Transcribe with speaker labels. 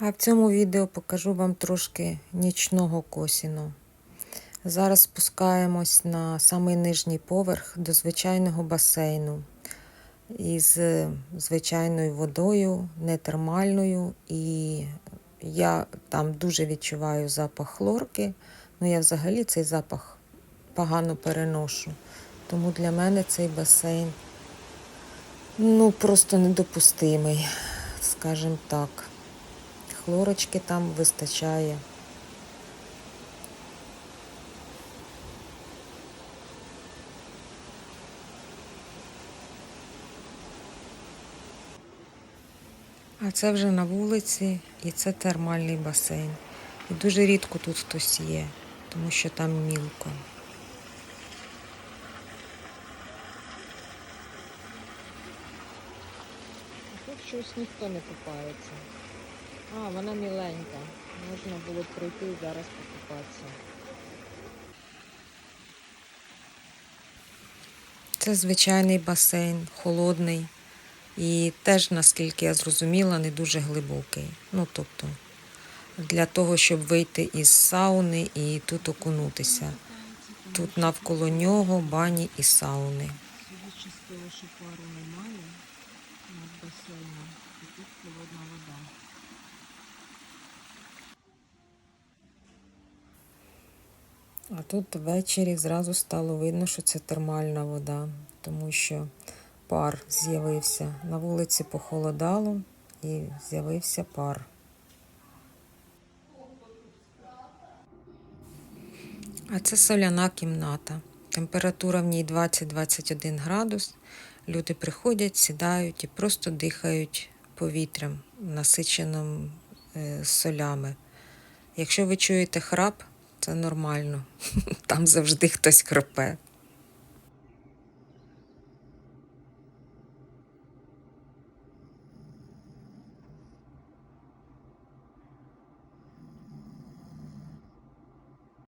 Speaker 1: А в цьому відео покажу вам трошки нічного косіну. Зараз спускаємось на самий нижній поверх до звичайного басейну із звичайною водою, не термальною. І я там дуже відчуваю запах хлорки. Ну я взагалі цей запах погано переношу. Тому для мене цей басейн ну просто недопустимий, скажімо так. Хлорочки там вистачає. А це вже на вулиці і це термальний басейн. І дуже рідко тут хтось є, тому що там мілко. Тут щось ніхто не купається. А, вона міленька. Можна було прийти і зараз покупатися. Це звичайний басейн, холодний. І теж, наскільки я зрозуміла, не дуже глибокий. Ну, тобто, для того, щоб вийти із сауни і тут окунутися. Тут навколо нього бані і сауни.
Speaker 2: Судячи з того, що пару немає над басейном, і тут холодна вода.
Speaker 1: А тут ввечері зразу стало видно, що це термальна вода, тому що пар з'явився. На вулиці похолодало і з'явився пар. А це соляна кімната. Температура в ній 20-21 градус. Люди приходять, сідають і просто дихають повітрям, насиченим е, солями. Якщо ви чуєте храп, це нормально. Там завжди хтось храпе.